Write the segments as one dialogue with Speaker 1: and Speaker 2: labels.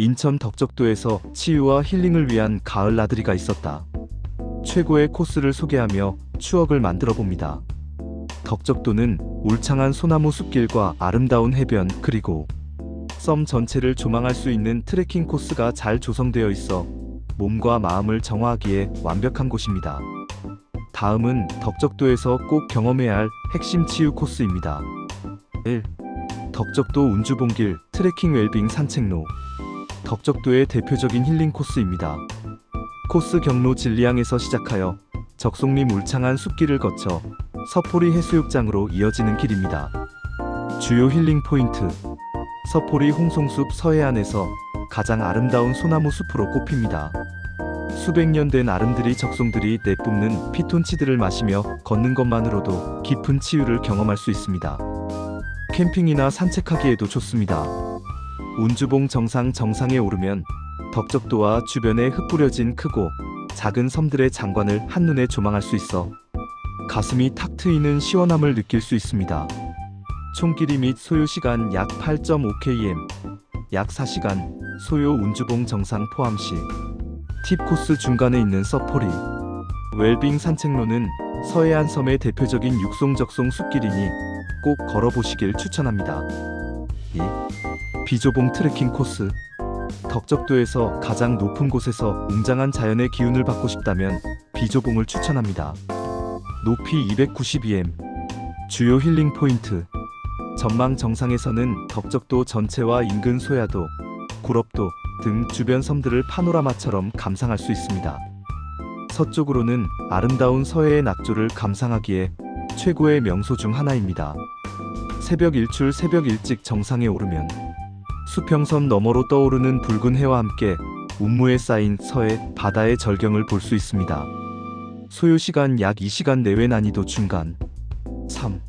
Speaker 1: 인천 덕적도에서 치유와 힐링을 위한 가을 나들이가 있었다. 최고의 코스를 소개하며 추억을 만들어 봅니다. 덕적도는 울창한 소나무 숲길과 아름다운 해변 그리고 썸 전체를 조망할 수 있는 트레킹 코스가 잘 조성되어 있어 몸과 마음을 정화하기에 완벽한 곳입니다. 다음은 덕적도에서 꼭 경험해야 할 핵심 치유 코스입니다. 1. 덕적도 운주봉길 트레킹 웰빙 산책로 덕적도의 대표적인 힐링 코스입니다. 코스 경로 진리항에서 시작하여 적송림 울창한 숲길을 거쳐 서포리 해수욕장으로 이어지는 길입니다. 주요 힐링 포인트 서포리 홍송숲 서해안에서 가장 아름다운 소나무 숲으로 꼽힙니다. 수백 년 된 아름드리 적송들이 내뿜는 피톤치드를 마시며 걷는 것만으로도 깊은 치유를 경험할 수 있습니다. 캠핑이나 산책하기에도 좋습니다. 운주봉 정상 정상에 오르면 덕적도와 주변에 흩뿌려진 크고 작은 섬들의 장관을 한눈에 조망할 수 있어 가슴이 탁 트이는 시원함을 느낄 수 있습니다. 총 길이 및 소요 시간 약 8.5km, 약 4시간, 소요 운주봉 정상 포함 시 팁 코스 중간에 있는 서포리 웰빙 산책로는 서해안 섬의 대표적인 육송적송 숲길이니 꼭 걸어보시길 추천합니다. 2. 비조봉 트레킹 코스 덕적도에서 가장 높은 곳에서 웅장한 자연의 기운을 받고 싶다면 비조봉을 추천합니다. 높이 292m 주요 힐링 포인트 전망 정상에서는 덕적도 전체와 인근 소야도, 구럽도 등 주변 섬들을 파노라마처럼 감상할 수 있습니다. 서쪽으로는 아름다운 서해의 낙조를 감상하기에 최고의 명소 중 하나입니다. 새벽 일출 새벽 일찍 정상에 오르면 수평선 너머로 떠오르는 붉은 해와 함께 운무에 쌓인 서해 바다의 절경을 볼 수 있습니다. 소요 시간 약 2시간 내외 난이도 중간 3.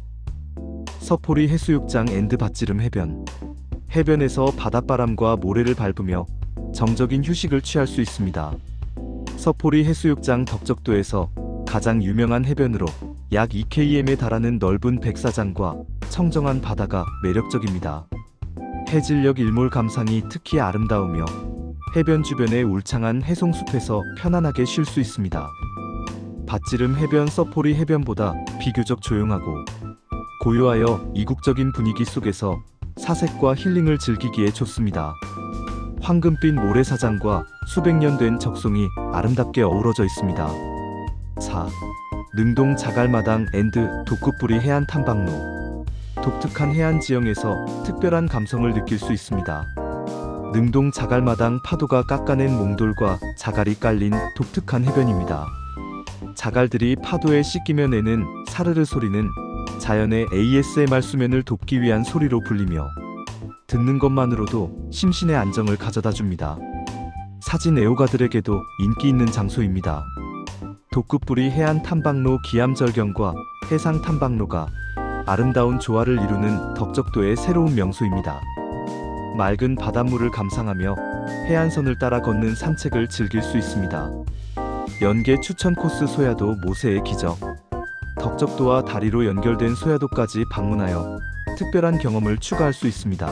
Speaker 1: 서포리 해수욕장 앤드 밭지름 해변 해변에서 바닷바람과 모래를 밟으며 정적인 휴식을 취할 수 있습니다. 서포리 해수욕장 덕적도에서 가장 유명한 해변으로 약 2km에 달하는 넓은 백사장과 청정한 바다가 매력적입니다. 해질녘 일몰 감상이 특히 아름다우며 해변 주변의 울창한 해송숲에서 편안하게 쉴 수 있습니다. 밭지름 해변 서포리 해변보다 비교적 조용하고 고요하여 이국적인 분위기 속에서 사색과 힐링을 즐기기에 좋습니다. 황금빛 모래사장과 수백 년 된 적송이 아름답게 어우러져 있습니다. 4. 능동 자갈마당 앤드 독급부리 해안 탐방로 독특한 해안 지형에서 특별한 감성을 느낄 수 있습니다. 능동 자갈마당 파도가 깎아낸 몽돌과 자갈이 깔린 독특한 해변입니다. 자갈들이 파도에 씻기며 내는 사르르 소리는 자연의 ASMR 수면을 돕기 위한 소리로 불리며 듣는 것만으로도 심신의 안정을 가져다 줍니다. 사진 애호가들에게도 인기 있는 장소입니다. 독급부리 해안 탐방로 기암절경과 해상 탐방로가 아름다운 조화를 이루는 덕적도의 새로운 명소입니다. 맑은 바닷물을 감상하며 해안선을 따라 걷는 산책을 즐길 수 있습니다. 연계 추천 코스 소야도 모세의 기적 덕적도와 다리로 연결된 소야도까지 방문하여 특별한 경험을 추가할 수 있습니다.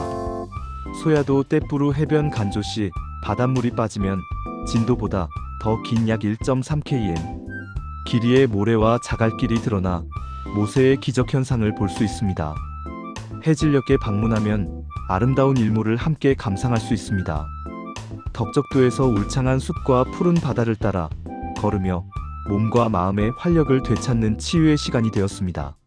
Speaker 1: 소야도 떼뿌루 해변 간조 시 바닷물이 빠지면 진도보다 더 긴 약 1.3km 길이의 모래와 자갈길이 드러나 모세의 기적 현상을 볼 수 있습니다. 해질녘에 방문하면 아름다운 일몰을 함께 감상할 수 있습니다. 덕적도에서 울창한 숲과 푸른 바다를 따라 걸으며 몸과 마음의 활력을 되찾는 치유의 시간이 되었습니다.